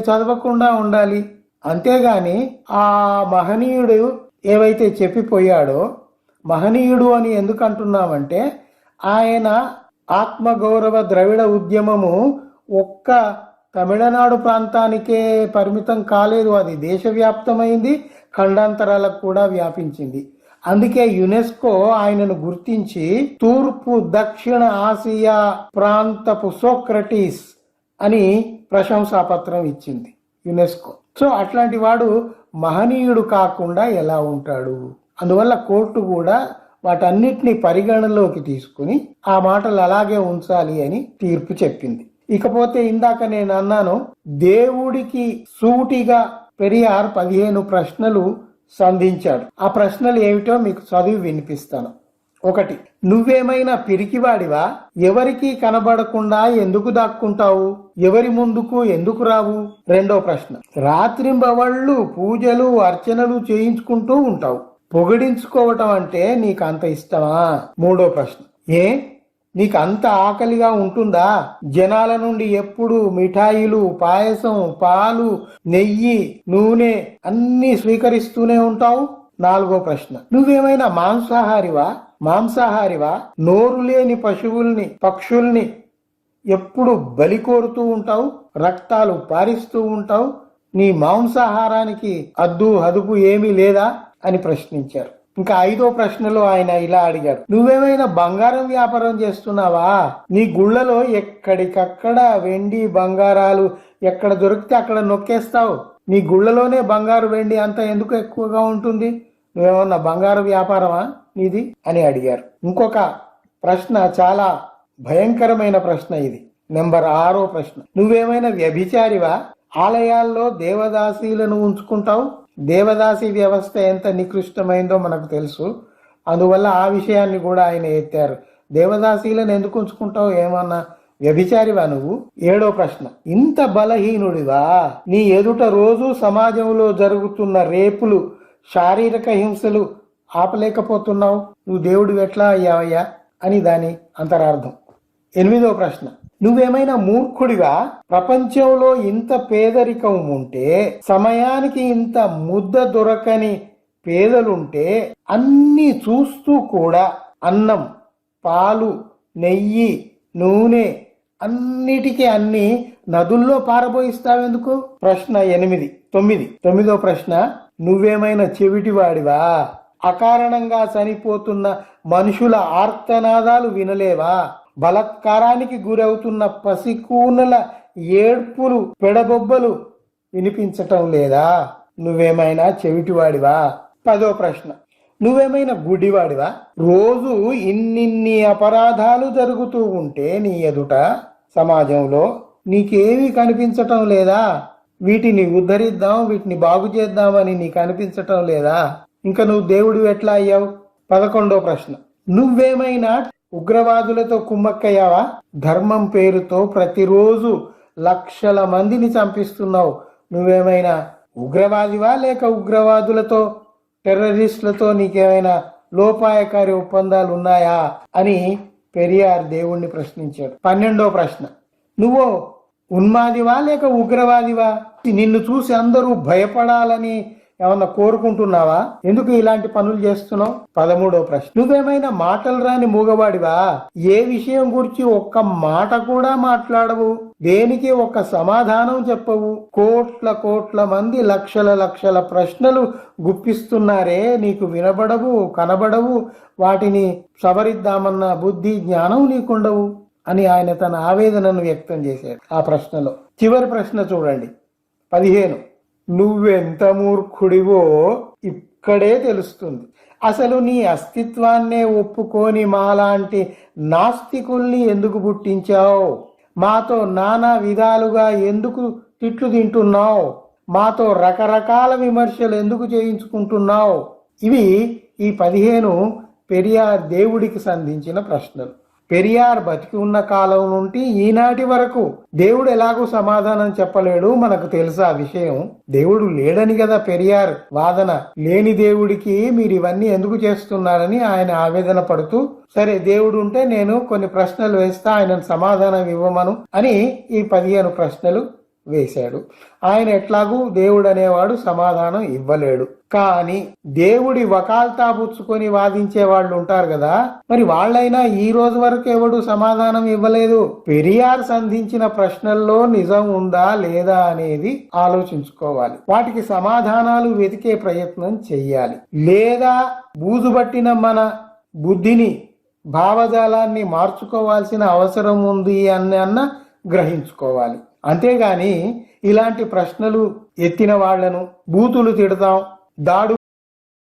చదవకుండా ఉండాలి. అంతేగాని ఆ మహనీయుడు ఏవైతే చెప్పిపోయాడో మహనీయుడు అని ఎందుకు అంటున్నామంటే ఆయన ఆత్మగౌరవ ద్రవిడ ఉద్యమము ఒక్క తమిళనాడు ప్రాంతానికే పరిమితం కాలేదు. అది దేశవ్యాప్తమైంది ఖండాంతరాలకు కూడా వ్యాపించింది. అందుకే యునెస్కో ఆయనను గుర్తించి తూర్పు దక్షిణ ఆసియా ప్రాంతపు సోక్రటీస్ అని ప్రశంసాపత్రం ఇచ్చింది యునెస్కో. సో అట్లాంటి వాడు మహనీయుడు కాకుండా ఎలా ఉంటాడు? అందువల్ల కోర్టు కూడా వాటన్నిటిని పరిగణలోకి తీసుకుని ఆ మాటలు అలాగే ఉంచాలి అని తీర్పు చెప్పింది. ఇకపోతే ఇందాక నేను అన్నాను దేవుడికి సూటిగా పెరియార్ పదిహేను ప్రశ్నలు సంధించాడు. ఆ ప్రశ్నలు ఏమిటో మీకు చదివి వినిపిస్తాను. ఒకటి నువ్వేమైనా పిరికివాడివా? ఎవరికి కనబడకుండా ఎందుకు దాక్కుంటావు? ఎవరి ముందుకు ఎందుకు రావు? రెండో ప్రశ్న రాత్రింబవళ్ళు పూజలు అర్చనలు చేయించుకుంటూ ఉంటావు. పొగిడించుకోవటం అంటే నీకు అంత ఇష్టమా? మూడో ప్రశ్న ఏ? నీకు అంత ఆకలిగా ఉంటుందా? జనాల నుండి ఎప్పుడు మిఠాయిలు పాయసం పాలు నెయ్యి నూనె అన్ని స్వీకరిస్తూనే ఉంటావు? నాలుగో ప్రశ్న నువ్వేమైనా మాంసాహారివా? మాంసాహారివా? నోరు లేని పశువుల్ని పక్షుల్ని ఎప్పుడు బలి కోరుతూ ఉంటావు? రక్తాలు పారిస్తూ ఉంటావు? నీ మాంసాహారానికి అద్దు అదుపు ఏమీ లేదా? అని ప్రశ్నించారు. ఇంకా ఐదో ప్రశ్నలో ఆయన ఇలా అడిగాడు. నువ్వేమైనా బంగారం వ్యాపారం చేస్తున్నావా? నీ గుళ్ళలో ఎక్కడికక్కడ వెండి బంగారాలు ఎక్కడ దొరికితే అక్కడ నొక్కేస్తావు? నీ గుళ్ళలోనే బంగారు వెండి అంత ఎందుకు ఎక్కువగా ఉంటుంది? నువ్వేమన్నా బంగారు వ్యాపారమా? ఇది అని అడిగారు. ఇంకొక ప్రశ్న చాలా భయంకరమైన ప్రశ్న ఇది. నెంబర్ ఆరో ప్రశ్న. నువ్వేమైనా వ్యభిచారివా? ఆలయాల్లో దేవదాసీలను ఉంచుకుంటావు? దేవదాసి వ్యవస్థ ఎంత నికృష్టమైందో మనకు తెలుసు. అందువల్ల ఆ విషయాన్ని కూడా ఆయన ఎత్తారు. దేవదాసీలను ఎందుకు ఉంచుకుంటావు? ఏమన్నా వ్యభిచారివా నువ్వు? ఏడో ప్రశ్న. ఇంత బలహీనుడివా? నీ ఎదుట రోజు సమాజంలో జరుగుతున్న రేపులు శారీరక హింసలు ఆపలేకపోతున్నావు? నువ్వు దేవుడు ఎట్లా అయ్యావయ్యా? అని దాని అంతరార్థం. ఎనిమిదో ప్రశ్న. నువ్వేమైనా మూర్ఖుడిగా ప్రపంచంలో ఇంత పేదరికం ఉంటే సమయానికి ఇంత ముద్ద దొరకని పేదలుంటే అన్ని చూస్తూ కూడా అన్నం పాలు నెయ్యి నూనె అన్నిటికీ అన్ని నదుల్లో పారబోయిస్తావెందుకు? ప్రశ్న ఎనిమిది. తొమ్మిది. తొమ్మిదో ప్రశ్న. నువ్వేమైనా చెవిటివాడివా? అకారణంగా చనిపోతున్న మనుషుల ఆర్తనాదాలు వినలేవా? బలత్కారానికి గురవుతున్న పసికూనల ఏడ్పులు పెడబొబ్బలు వినిపించటం లేదా? నువ్వేమైనా చెవిటివాడివా? పదో ప్రశ్న. నువ్వేమైనా గుడివాడివా రోజు ఇన్నిన్ని అపరాధాలు జరుగుతూ ఉంటే నీ ఎదుట సమాజంలో నీకేమీ కనిపించటం లేదా? వీటిని ఉద్ధరిద్దాం వీటిని బాగు చేద్దామని నీకు అనిపించటం లేదా? ఇంకా నువ్వు దేవుడు ఎట్లా అయ్యావు? పదకొండో ప్రశ్న. నువ్వేమైనా ఉగ్రవాదులతో కుమ్మక్కయ్యావా? ధర్మం పేరుతో ప్రతిరోజు లక్షల మందిని చంపిస్తున్నావు. నువ్వేమైనా ఉగ్రవాదివా లేక ఉగ్రవాదులతో టెర్రరిస్టులతో నీకేమైనా లోపాయకారి ఒప్పందాలు ఉన్నాయా అని పెరియార్ దేవుణ్ణి ప్రశ్నించాడు. పన్నెండో ప్రశ్న. నువ్వు ఉన్మాదివా లేక ఉగ్రవాదివా? నిన్ను చూసి అందరూ భయపడాలని ఏమన్నా కోరుకుంటున్నావా? ఎందుకు ఇలాంటి పనులు చేస్తున్నావు? పదమూడో ప్రశ్న. నువ్వేమైనా మాటలు రాని మూగవాడివా? ఏ విషయం గురించి ఒక్క మాట కూడా మాట్లాడవు. దేనికి ఒక్క సమాధానం చెప్పవు. కోట్ల కోట్ల మంది లక్షల లక్షల ప్రశ్నలు గుప్పిస్తున్నారే. నీకు వినబడవు కనబడవు. వాటిని సవరిద్దామన్న బుద్ధి జ్ఞానం నీకుండవు అని ఆయన తన ఆవేదనను వ్యక్తం చేశాడు ఆ ప్రశ్నలో. చివరి ప్రశ్న చూడండి. పదిహేను. నువ్వెంత మూర్ఖుడివో ఇక్కడే తెలుస్తుంది. అసలు నీ అస్తిత్వాన్నే ఒప్పుకోని మాలాంటి నాస్తికుల్ని ఎందుకు పుట్టించావు? మాతో నానా విధాలుగా ఎందుకు తిట్లు తింటున్నావు? మాతో రకరకాల విమర్శలు ఎందుకు చేయించుకుంటున్నావు? ఇవి ఈ పదిహేను పెరియార్ దేవుడికి సంధించిన ప్రశ్నలు. పెరియార్ బతికి ఉన్న కాలం నుండి ఈనాటి వరకు దేవుడు ఎలాగో సమాధానం చెప్పలేడు. మనకు తెలుసా ఆ విషయం? దేవుడు లేడని కదా పెరియార్ వాదన. లేని దేవుడికి మీరు ఇవన్నీ ఎందుకు చేస్తున్నారని ఆయన ఆవేదన పడుతూ సరే దేవుడు ఉంటే నేను కొన్ని ప్రశ్నలు వేస్తా ఆయన సమాధానం ఇవ్వమను అని ఈ పదిహేను ప్రశ్నలు వేశాడు. ఆయన ఎట్లాగూ దేవుడు అనేవాడు సమాధానం ఇవ్వలేడు. కానీ దేవుడి వకాల్తా పుచ్చుకొని వాదించే వాళ్ళు ఉంటారు కదా మరి వాళ్ళైనా ఈ రోజు వరకు ఎవడు సమాధానం ఇవ్వలేదు? పెరియార్ సంధించిన ప్రశ్నల్లో నిజం ఉందా లేదా అనేది ఆలోచించుకోవాలి. వాటికి సమాధానాలు వెతికే ప్రయత్నం చెయ్యాలి. లేదా బూజుబట్టిన మన బుద్ధిని భావజాలాన్ని మార్చుకోవాల్సిన అవసరం ఉంది అని అన్న గ్రహించుకోవాలి. అంతేగాని ఇలాంటి ప్రశ్నలు ఎత్తిన వాళ్ళను బూతులు తిడతాం దాడు